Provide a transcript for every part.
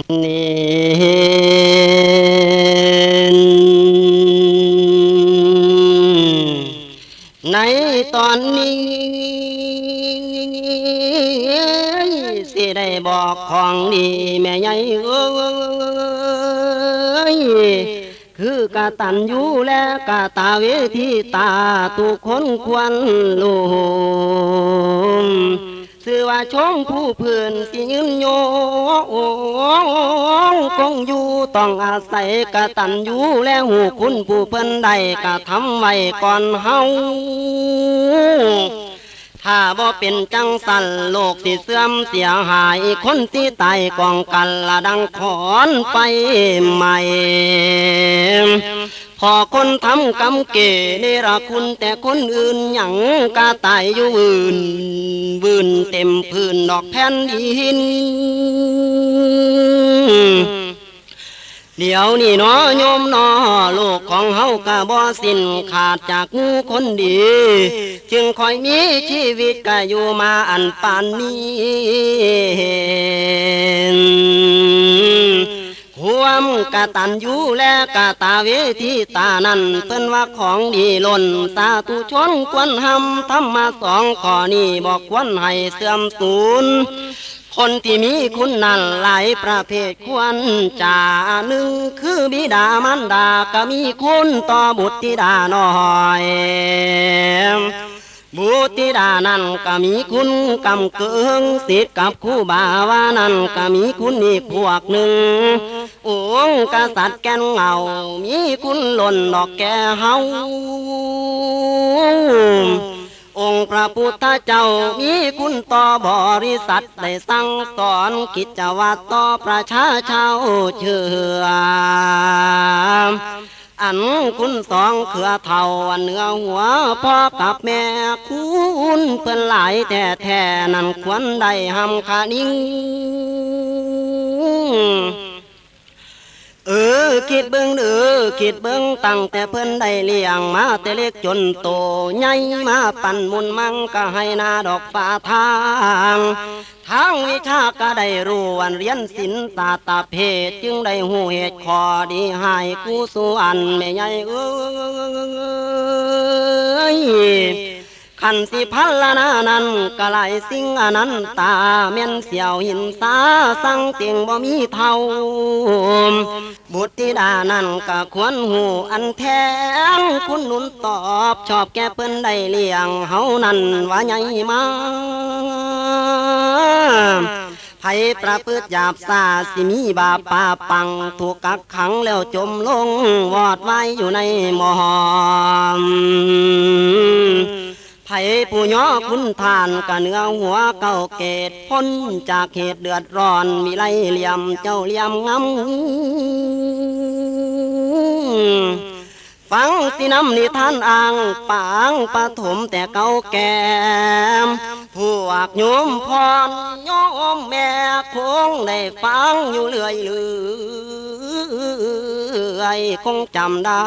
ในตอนนี้ สิได้บอกของดีแม่ใหญ่เอ้ยคือกาตันอยู่และกาตาเวทีตาตุกคนควรลูม สื่อว่าชมผู้เพื่อนสิยืนโยงคงอยู่ต้องอาศัยกาตันอยู่และหูคุณผู้เพิ่นใดกะทำไว้ก่อนเฮาถ้าบ่เป็นจังสันโลกสิเสื่อมเสียหาย คนที่ตายกองกันละดังขอนไปใหม่ พอคนทำกำเกเนรคุณแต่คนอื่นหยังกาตายอยู่อื่น บืนเต็มพื้นดอกแผ่นดิน เดี๋ยวนี่เนาะโยมเนาะโลกของเฮากะบ่สิ้นขาดจากงูคนดี จึงคอยมีชีวิตกะอยู่มาอันปานนี้ ควมกะตันยูและกะตาเวทีตานั้นเพิ่นว่าของดีล้นสาธุชนควรหำธรรมาสองข้อนี้บอกควรให้เสื่อมสูญคนที่มีคุณนั้นหลายประเภทควรจ่าหนึ่งคือบิดามารดาก็มีคุณต่อบุตรธิดาน้อย บุตรธิดานั้นก็มีคุณกำเกิงสิทธิ์กับคู่บาวานั้นก็มีคุณอีกพวกหนึ่งองค์กษัตริย์แก่นเงา มีคุณหล่นดอกแก่เฮาองค์พระพุทธเจ้ามีคุณต่อบริษัทได้สั่งสอนกิจวัตรต่อประชาชาวเชื่อ อันคุณสองเขือเท่าอันเนื้อหัวพ่อกับแม่คุณเพิ่นหลายแต่แท่นั่นควรได้หำคานิ่ง เออคิดเบิ้งเออคิดเบิ้งตั้งแต่เพิ่นได้เลี้ยงมาแต่เล็กจนโตใหญ่มาปั่นมุนมังก็ให้หนาดอกฟ้าทางทางวิชาก็ได้รู้วันเรียนศิลป์ตาตาเพศจึงได้หูเหตุขอดีให้กูสู่อันแม่ใหญ่เอ้ย ขันสิพัลนานั้นกะไหลสิ่งอนันตาเม่นเสียวหินสาสั่งเตียงบ่มีเท่า บุตรธิดานั้นก็ควรหูอันแทงคุณนุนตอบชอบแก่เปิ้นได้เลี้ยงเฮานั้นว่าใหญ่มาไผประพฤติหยาบซาสิมีบาปปาปัง ถูกกักขังแล้วจมลงวอดไว้อยู่ในหมอม ผผู้ย่อคุณทานกะเนื้อหัวเก่าเกตพ้นจากเหตุเดือดร้อนมีไรเหลี่ยมเจ้าเหลี่ยมงำฟังสินำนิทานอ่างปางปฐมแต่เก่าแก่พวกโยมพรโยมแม่คงได้ฟังอยู่เรื่อยเรื่อยคงจำได้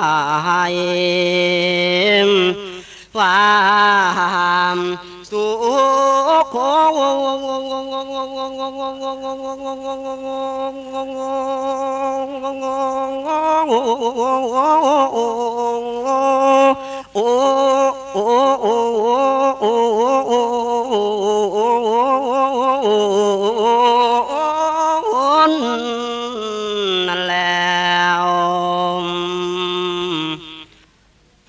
ความสุขนั่นแล้ว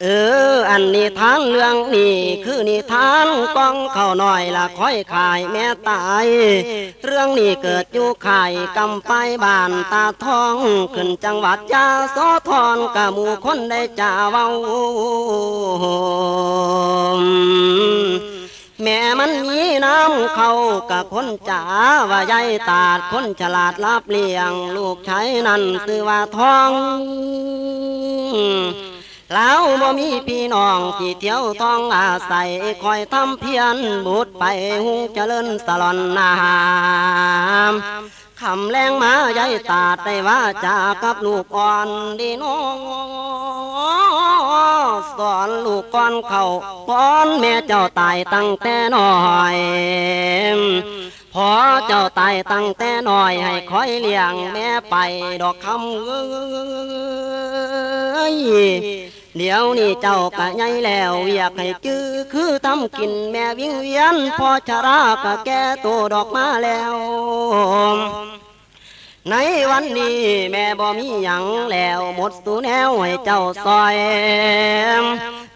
เอันนิทานเรื่องนี้คือนิทานกองเขาหน่อยละค่อยขายแม่ตาย เรื่องนี้เกิดอยู่ไข่กำไปบานตาทอง ขึ้นจังหวัดยาโสธรกะหมู่คนได้จ่าเว้าแม่มันมีน้ำเขากะคนจ๋าว่าใยายตาดคนฉลาดรับเลี้ยง ลูกชายนั่นซื้อว่าทอง แล้วบ่มีพี่น้องที่เที่ยวท้องอาศัยคอยทำเพียรบุดไปหุงเจริญสลอนนามคำแรงมาใยายตาดได้ว่าจากับลูกอ่อนดีน้องสอนลูกก่อนเขาป้อนแม่เจ้าตายตั้งแต่น้อย พอเจ้าตายตั้งแต่น้อยให้คอยเลี้ยงแม่ไปดอกคำเอ้ยเดี๋ยวนี้เจ้ากะใหญ่แล้วอยากให้จื้อคือทำกินแม่วิ่งเวียนพอชรากะแก่ตัวดอกมาแล้ว ในวันนี้แม่บ่มีหยังแล้วหมดสูแนวให้เจ้าซอย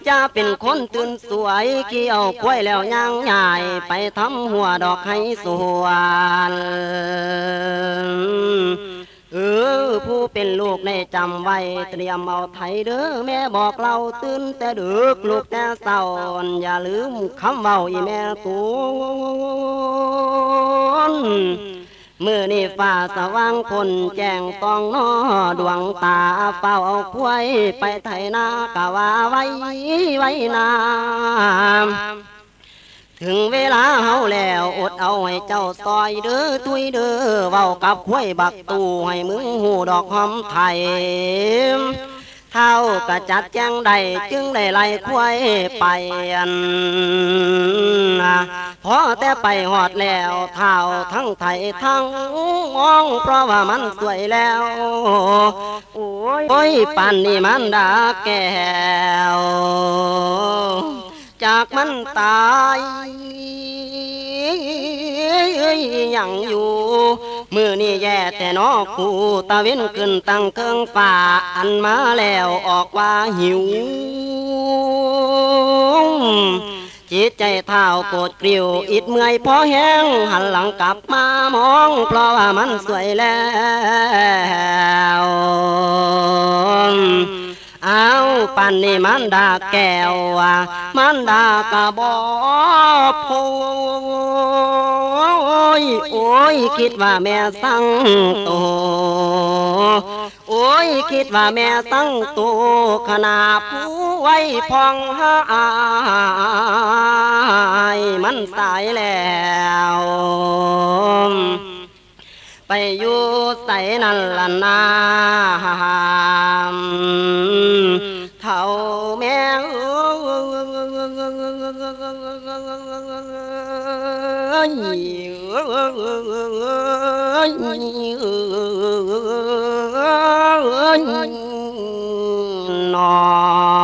จะเป็นคนตื่นสวยเกี่ยวกล้วยแล้วย่างใหญ่ไปทำหัวดอกให้สวนเออผู้เป็นลูกในจำไว้เตรียมเอาไทยเด้อแม่บอกเราตื่นแต่ดึกลูกแต่เศร้าอย่าลืมคำเว้าอีแม่ตูน มือนี่ฟ้าสว่างคนแจ้งต้องนอดวงตาเฝ้าเอาควยไปไถนากะว่าไว้ไว้นาถึงเวลาเฮาแล้วอดเอาให้เจ้าซอยเด้อตุยเด้อเว้ากับควยบักตูให้มึงหูดอกหอมไทย เท่ากะจัดแจ้งใดจึงได้ไล่ควายไปอันพอแต่ไปหอดแล้วเท่าทั้งไทยทั้งมอง เพราะว่ามันสวยแล้ว โอ้ยโอ้ยปันนี่มันดาแก้ว จากมันตาย ยังอยู่ มือนี่แย่แต่นอกูตะเว้นขึ้นตั้งเครื่องฝ่าอันมาแล้วออกว่าหิว จิตใจเท้าโกรธกริ้วอิดเมื่อยพอแห้งหันหลังกลับมามอง เพราะว่ามันสวยแล้ว อาปันนี่มันดาแก้วมันดากระบอกโพยโอ้ยคิดว่าแม่สั่งโตโอ้ยคิดว่าแม่ตั้งโตขนาผู้ไว้พองหายมันสายแล้วไปอยู่ใส่นั่นล่ะนา nó